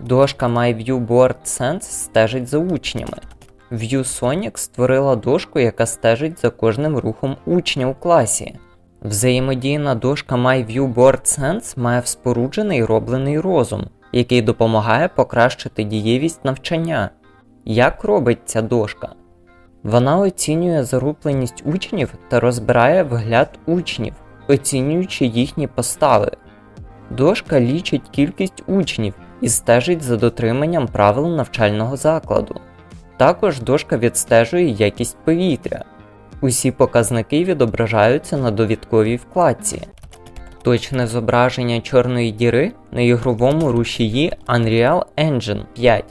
Дошка MyView Board Sense стежить за учнями. ViewSonic створила дошку, яка стежить за кожним рухом учня у класі. Взаємодійна дошка MyView Board Sense має вспоруджений роблений розум, який допомагає покращити дієвість навчання. Як робить ця дошка? Вона оцінює зарупленість учнів та розбирає вигляд учнів, оцінюючи їхні постави. Дошка лічить кількість учнів і стежить за дотриманням правил навчального закладу. Також дошка відстежує якість повітря. Усі показники відображаються на довідковій вкладці. Точне зображення чорної діри на ігровому рушії Unreal Engine 5.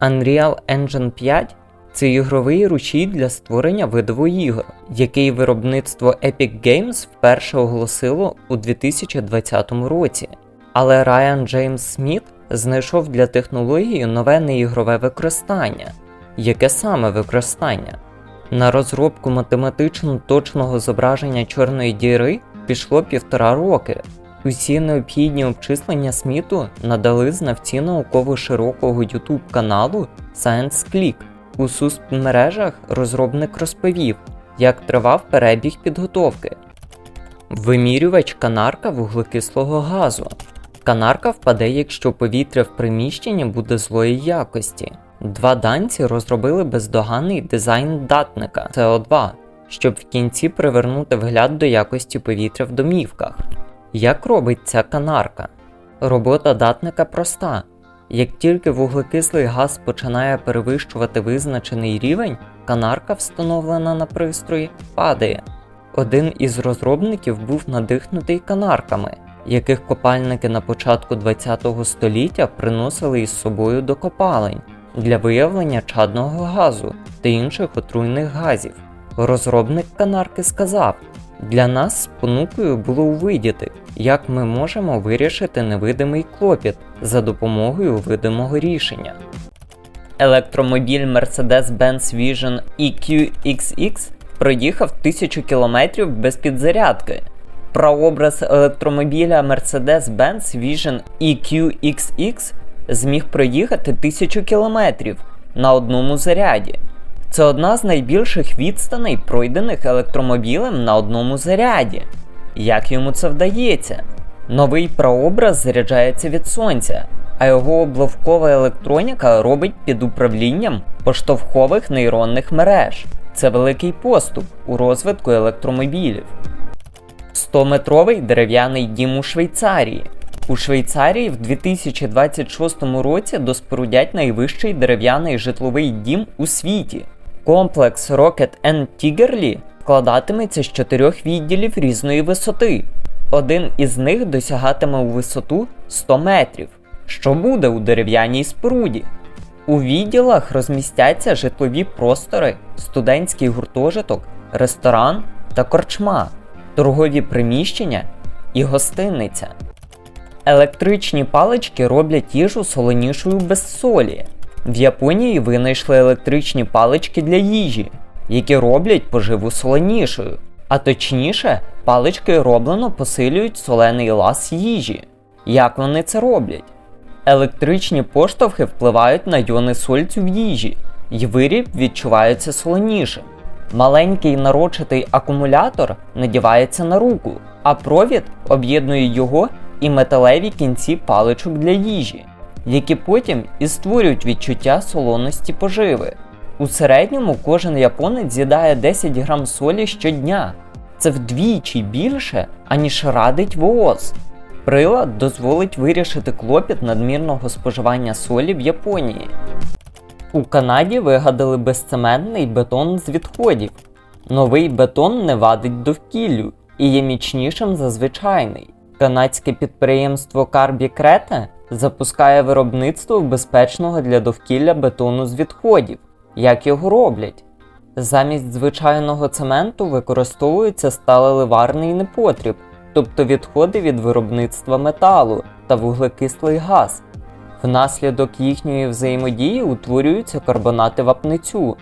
Unreal Engine 5 це ігровий рушій для створення видову ігор, який виробництво Epic Games вперше оголосило у 2020 році. Але Райан Джеймс Сміт знайшов для технології нове неігрове використання. Яке саме використання? На розробку математично точного зображення чорної діри пішло півтора роки. Усі необхідні обчислення Сміту надали знавці науково-широкого YouTube каналу ScienceClick. У соцмережах розробник розповів, як тривав перебіг підготовки. Вимірювач канарка вуглекислого газу. Канарка впаде, якщо повітря в приміщенні буде злої якості. Два данці розробили бездоганний дизайн датника СО2, щоб в кінці привернути вгляд до якості повітря в домівках. Як робить ця канарка? Робота датника проста. Як тільки вуглекислий газ починає перевищувати визначений рівень, канарка, встановлена на пристрої, падає. Один із розробників був надихнутий канарками, яких копальники на початку ХХ століття приносили із собою до копалень для виявлення чадного газу та інших отруйних газів. Розробник канарки сказав: для нас спонукою було увидіти, як ми можемо вирішити невидимий клопіт за допомогою видимого рішення. Електромобіль Mercedes-Benz Vision EQXX проїхав 1000 км без підзарядки. Прообраз електромобіля Mercedes-Benz Vision EQXX зміг проїхати 1000 км на одному заряді. Це одна з найбільших відстаней, пройдених електромобілем на одному заряді. Як йому це вдається? Новий прообраз заряджається від сонця, а його обловкова електроніка робить під управлінням поштовхових нейронних мереж. Це великий поступ у розвитку електромобілів. 100-метровий дерев'яний дім у Швейцарії. У Швейцарії в 2026 році доспорудять найвищий дерев'яний житловий дім у світі. Комплекс Rocket and Tigerly складатиметься з чотирьох відділів різної висоти. Один із них досягатиме у висоту 100 метрів. Що буде у дерев'яній споруді? У відділах розмістяться житлові простори, студентський гуртожиток, ресторан та корчма, торгові приміщення і гостиниця. Електричні палички роблять їжу солонішою без солі. В Японії винайшли електричні палички для їжі, які роблять поживу солонішою. А точніше, палички роблено посилюють солений лас їжі. Як вони це роблять? Електричні поштовхи впливають на йони сольцю в їжі, і виріб відчувається солонішим. Маленький нарочитий акумулятор надівається на руку, а провід об'єднує його і металеві кінці паличок для їжі, які потім і створюють відчуття солоності поживи. У середньому кожен японець з'їдає 10 грам солі щодня. Це вдвічі більше, аніж радить ВООЗ. Прилад дозволить вирішити клопіт надмірного споживання солі в Японії. У Канаді вигадали безцементний бетон з відходів. Новий бетон не вадить довкіллю і є міцнішим за звичайний. Канадське підприємство Карбі Крете запускає виробництво безпечного для довкілля бетону з відходів. Як його роблять? Замість звичайного цементу використовується сталеливарний непотріб, тобто відходи від виробництва металу та вуглекислий газ. Внаслідок їхньої взаємодії утворюються карбонати вапницю.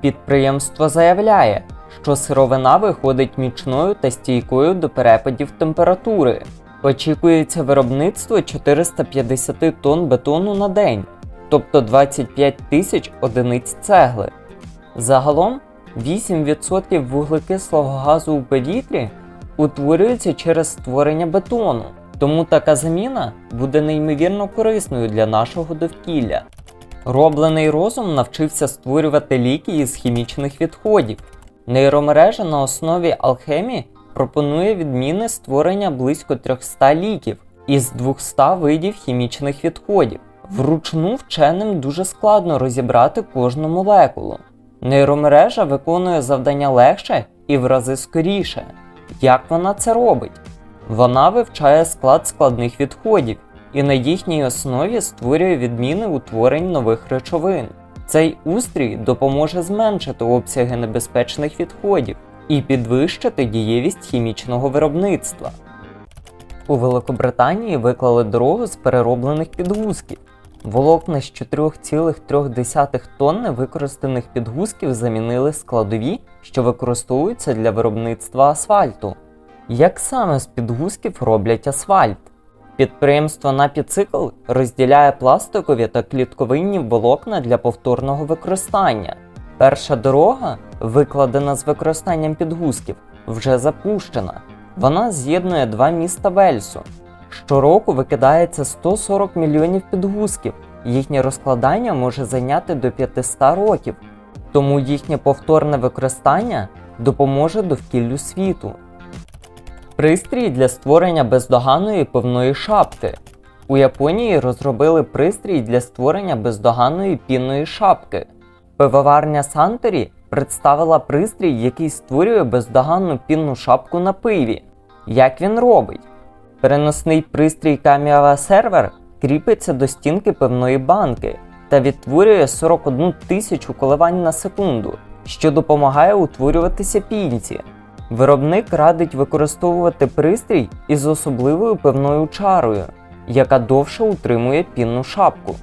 Підприємство заявляє, що сировина виходить міцною та стійкою до перепадів температури. Очікується виробництво 450 тонн бетону на день, тобто 25 тисяч одиниць цегли. Загалом 8% вуглекислого газу у повітрі утворюється через створення бетону, тому така заміна буде неймовірно корисною для нашого довкілля. Роблений розум навчився створювати ліки із хімічних відходів. Нейромережа на основі алхемії пропонує відміни створення близько 300 ліків із 200 видів хімічних відходів. Вручну вченим дуже складно розібрати кожну молекулу. Нейромережа виконує завдання легше і в рази скоріше. Як вона це робить? Вона вивчає склад складних відходів і на їхній основі створює відміни утворень нових речовин. Цей устрій допоможе зменшити обсяги небезпечних відходів і підвищити дієвість хімічного виробництва. У Великобританії виклали дорогу з перероблених підгузків. Волокна з 4,3 тонни використаних підгузків замінили складові, що використовуються для виробництва асфальту. Як саме з підгузків роблять асфальт? Підприємство Напіцикл розділяє пластикові та клітковинні волокна для повторного використання. Перша дорога, викладена з використанням підгузків, вже запущена. Вона з'єднує два міста Вельсу. Щороку викидається 140 мільйонів підгузків. Їхнє розкладання може зайняти до 500 років, тому їхнє повторне використання допоможе довкіллю світу. Пристрій для створення бездоганної пивної шапки. У Японії розробили пристрій для створення бездоганної пінної шапки. Пивоварня Санторі представила пристрій, який створює бездоганну пінну шапку на пиві. Як він робить? Переносний пристрій Kamiya сервер кріпиться до стінки пивної банки та відтворює 41 тисячу коливань на секунду, що допомагає утворюватися пінці. Виробник радить використовувати пристрій із особливою пивною чарою, яка довше утримує пінну шапку.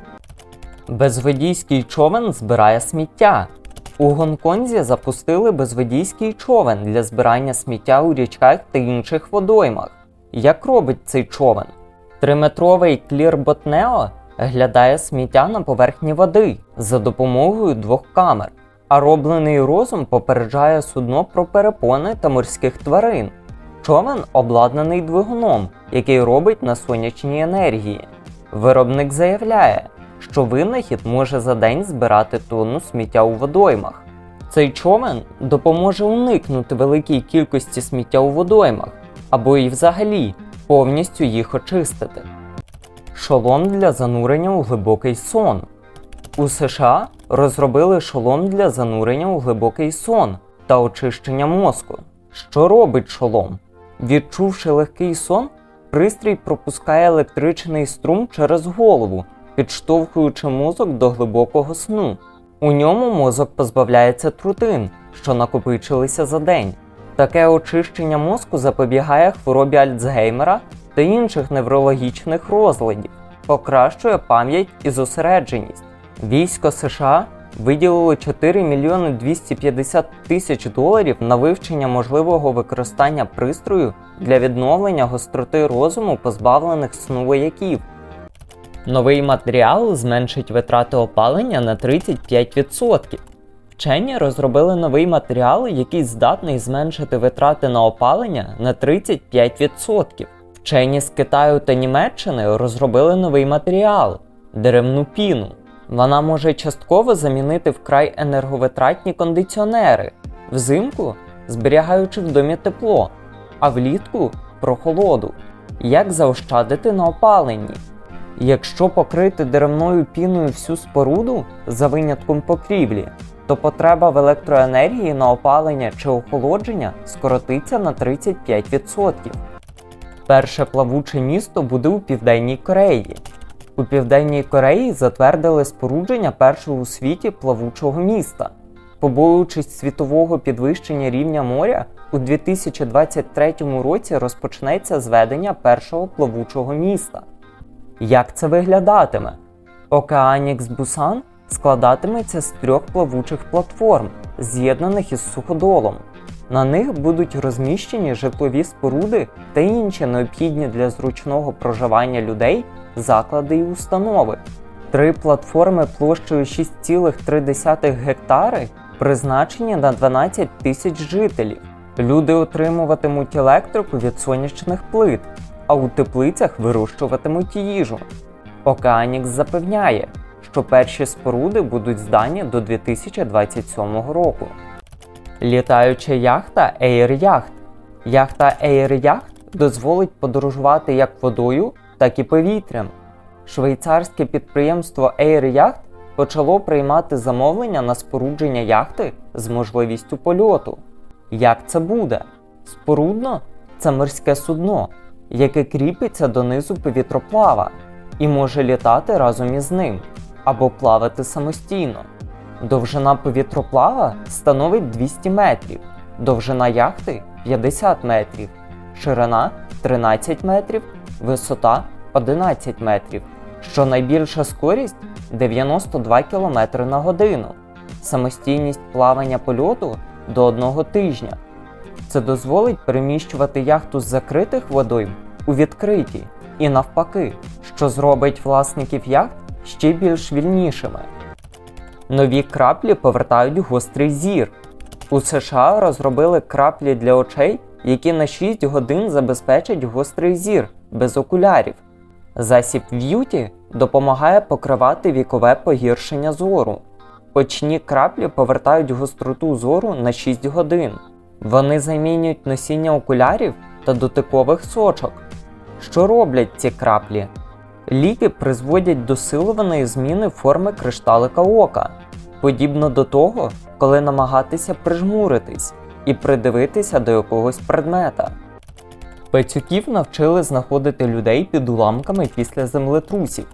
Безводійський човен збирає сміття. У Гонконзі запустили безводійський човен для збирання сміття у річках та інших водоймах. Як робить цей човен? Триметровий Neo глядає сміття на поверхні води за допомогою двох камер, а роблений розум попереджає судно про перепони та морських тварин. Човен обладнаний двигуном, який робить на сонячній енергії. Виробник заявляє, що винахід може за день збирати тонну сміття у водоймах. Цей човен допоможе уникнути великій кількості сміття у водоймах або і взагалі повністю їх очистити. Шолом для занурення у глибокий сон. У США розробили шолом для занурення у глибокий сон та очищення мозку. Що робить шолом? Відчувши легкий сон, пристрій пропускає електричний струм через голову, підштовхуючи мозок до глибокого сну. У ньому мозок позбавляється трутин, що накопичилися за день. Таке очищення мозку запобігає хворобі Альцгеймера та інших неврологічних розладів, покращує пам'ять і зосередженість. Військо США виділило 4 мільйони 250 тисяч доларів на вивчення можливого використання пристрою для відновлення гостроти розуму позбавлених сну вояків. Новий матеріал зменшить витрати опалення на 35%. Вчені розробили новий матеріал, який здатний зменшити витрати на опалення на 35%. Вчені з Китаю та Німеччини розробили новий матеріал деревну піну. Вона може частково замінити вкрай енерговитратні кондиціонери, взимку зберігаючи в домі тепло, а влітку прохолоду. Як заощадити на опаленні? Якщо покрити деревною піною всю споруду за винятком покрівлі, то потреба в електроенергії на опалення чи охолодження скоротиться на 35%. Перше плавуче місто буде у Південній Кореї. У Південній Кореї затвердили спорудження першого у світі плавучого міста. Побоюючись світового підвищення рівня моря, у 2023 році розпочнеться зведення першого плавучого міста. Як це виглядатиме? Океанікс Бусан складатиметься з трьох плавучих платформ, з'єднаних із суходолом. На них будуть розміщені житлові споруди та інші необхідні для зручного проживання людей заклади і установи. Три платформи площею 6,3 гектари призначені на 12 тисяч жителів. Люди отримуватимуть електрику від сонячних плит, а у теплицях вирощуватимуть їжу. Океанікс запевняє, що перші споруди будуть здані до 2027 року. Літаюча яхта Air Yacht. Яхта Air Yacht дозволить подорожувати як водою, так і повітрям. Швейцарське підприємство Air Yacht почало приймати замовлення на спорудження яхти з можливістю польоту. Як це буде? Спорудно це морське судно, яке кріпиться донизу повітроплава і може літати разом із ним або плавати самостійно. Довжина повітроплава становить 200 метрів, довжина яхти 50 метрів, ширина 13 метрів, висота 11 метрів. Щонайбільша скорість 92 км на годину, самостійність плавання польоту до одного тижня. Це дозволить переміщувати яхту з закритих водойм у відкриті і навпаки, що зробить власників яхт ще більш вільнішими. Нові краплі повертають гострий зір. У США розробили краплі для очей, які на 6 годин забезпечать гострий зір без окулярів. Засіб В'юті допомагає покривати вікове погіршення зору. Очні краплі повертають гостроту зору на 6 годин. Вони замінюють носіння окулярів та дотикових сочок. Що роблять ці краплі? Ліки призводять до силованої зміни форми кришталика ока, подібно до того, коли намагатися прижмуритись і придивитися до якогось предмета. Пацюків навчили знаходити людей під уламками після землетрусів.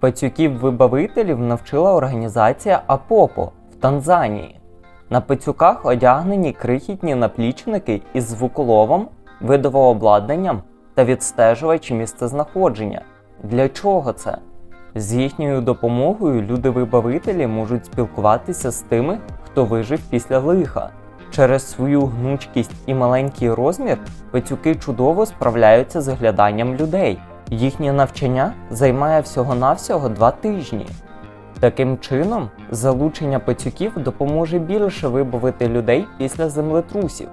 Пацюків-вибавителів навчила організація Апопо в Танзанії. На пацюках одягнені крихітні наплічники із звуколовом, видовообладнанням та відстежувачі місцезнаходження. Для чого це? З їхньою допомогою люди-вибавителі можуть спілкуватися з тими, хто вижив після лиха. Через свою гнучкість і маленький розмір пацюки чудово справляються з огляданням людей. Їхнє навчання займає всього-навсього два тижні. Таким чином, залучення пацюків допоможе більше вибавити людей після землетрусів.